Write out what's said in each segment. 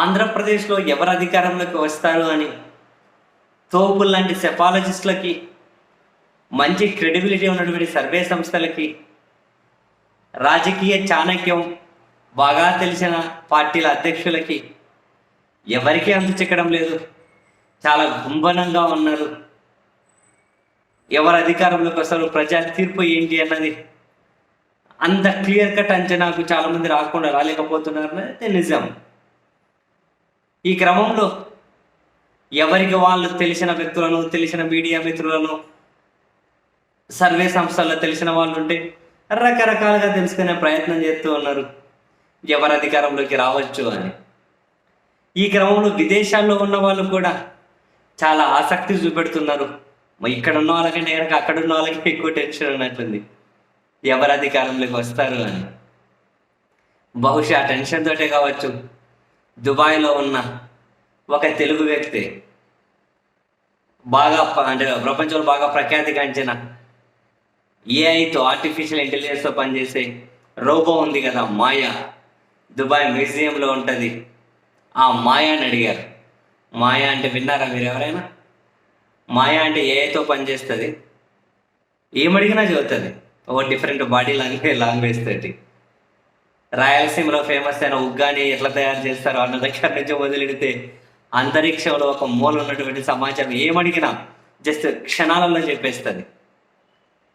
ఆంధ్రప్రదేశ్లో ఎవరు అధికారంలోకి వస్తారు అని? తోపుల్ లాంటి సెఫాలజిస్టులకి మంచి క్రెడిబిలిటీ ఉన్నటువంటి సర్వే సంస్థలకి రాజకీయ చాణక్యం బాగా తెలిసిన పార్టీల అధ్యక్షులకి ఎవరికీ అంతు చిక్కడం లేదు. చాలా గుంభనంగా ఉన్నారు. ఎవరు అధికారంలోకి వస్తారు? ప్రజా తీర్పు ఏంటి అన్నది అంత క్లియర్ కట్ అంచనాకు చాలామంది రాకుండా రాలేకపోతున్నారు అనేది నిజం. ఈ క్రమంలో ఎవరికి వాళ్ళు తెలిసిన వ్యక్తులను తెలిసిన మీడియా మిత్రులను సర్వే సంస్థల్లో తెలిసిన వాళ్ళు ఉంటే రకరకాలుగా తెలుసుకునే ప్రయత్నం చేస్తూ ఉన్నారు. ఎవరు అధికారంలోకి రావచ్చు అని. ఈ క్రమంలో విదేశాల్లో ఉన్న వాళ్ళు కూడా చాలా ఆసక్తి చూపెడుతున్నారు. ఇక్కడ ఉన్న వాళ్ళకంటే కనుక అక్కడ ఉన్న వాళ్ళకి ఎక్కువ టెన్షన్ ఉన్నట్టుంది. ఎవరు అధికారంలోకి వస్తారు అని. బహుశా టెన్షన్ తోటే కావచ్చు. దుబాయ్లో ఉన్న ఒక తెలుగు వ్యక్తి బాగా అంటే ప్రపంచంలో బాగా ప్రఖ్యాతిగాంచిన ఏఐతో ఆర్టిఫిషియల్ ఇంటెలిజెన్స్తో పనిచేసే రోబో ఉంది కదా మాయా. దుబాయ్ మ్యూజియంలో ఉంటుంది. ఆ మాయాని అడిగారు. మాయా అంటే విన్నారా మీరు ఎవరైనా? మాయా అంటే ఏఐతో పనిచేస్తుంది. ఏమడిగినా చదువుతుంది ఓ డిఫరెంట్ బాడీ లాంగ్వేజ్ లాంగ్వేజ్ తోటి. రాయలసీమలో ఫేమస్ అయిన ఉగ్గాని ఎట్లా తయారు చేస్తారో అన్న దగ్గర నుంచి వదిలిడితే అంతరిక్షంలో ఒక మూల ఉన్నటువంటి సమాచారం ఏమడిగినా జస్ట్ క్షణాలలో చెప్పేస్తుంది.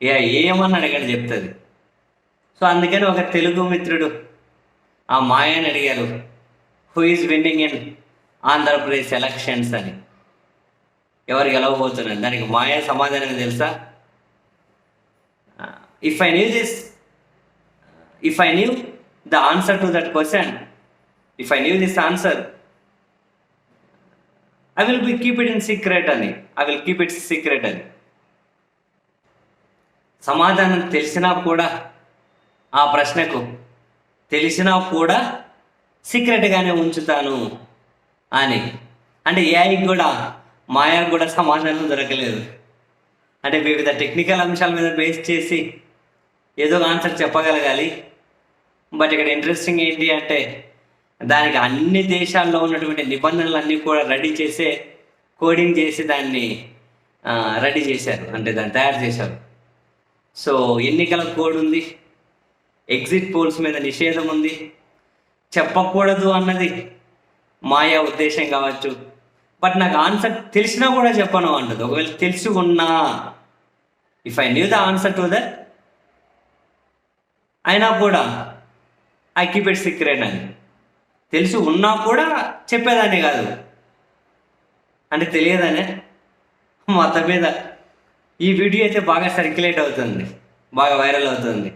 ఇక ఏమని అడగని చెప్తుంది. సో అందుకని ఒక తెలుగు మిత్రుడు ఆ మాయని అడిగారు who is winning in Andhra Pradesh elections అని. ఎవరు గెలవబోతున్నారు? దానికి మాయ సమాధానం తెలుసా? If I knew this if I knew the answer to that question if I knew this answer I will be keep it in secret అని. I will keep it secret అని. సమాధానం తెలిసినా కూడా ఆ ప్రశ్నకు తెలిసినా కూడా సీక్రెట్గానే ఉంచుతాను అని. అంటే ఏఐకి కూడా మాయాకు కూడా సమాధానం దొరకలేదు. అంటే వివిధ టెక్నికల్ అంశాల మీద బేస్ చేసి ఏదో ఆన్సర్ చెప్పగలగాలి. బట్ ఇక్కడ ఇంట్రెస్టింగ్ ఏంటి అంటే దానికి అన్ని దేశాల్లో ఉన్నటువంటి నిబంధనలు అన్నీ కూడా రెడీ చేసే కోడింగ్ చేసి దాన్ని రెడీ చేశారు. అంటే దాన్ని తయారు చేశారు. సో ఎన్నికల కోడ్ ఉంది. ఎగ్జిట్ పోల్స్ మీద నిషేధం ఉంది. చెప్పకూడదు అన్నది మాయా ఉద్దేశం కావచ్చు. బట్ నాకు ఆన్సర్ తెలిసినా కూడా చెప్పను అన్నది. ఒకవేళ తెలిసి ఉన్నా if I knew the answer to that అయినా కూడా ఐ కీప్ ఇట్ సీక్రెట్ అని. తెలిసి ఉన్నా కూడా చెప్పేదాన్ని కాదు. అంటే తెలియదనే? మొత్తం మీద ఈ వీడియో అయితే బాగా సర్క్యులేట్ అవుతుంది. బాగా వైరల్ అవుతుంది.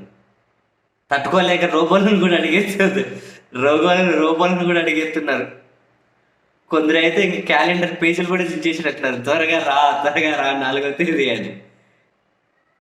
తట్టుకోలేక రోబోలను కూడా అడిగేస్తుంది. రోబోలను రోబోలను కూడా అడిగేస్తున్నారు. కొందరు అయితే ఇంక క్యాలెండర్ పేజీలు కూడా చేసినట్టున్నారు త్వరగా రా త్వరగా రా నాలుగో తేదీ అని.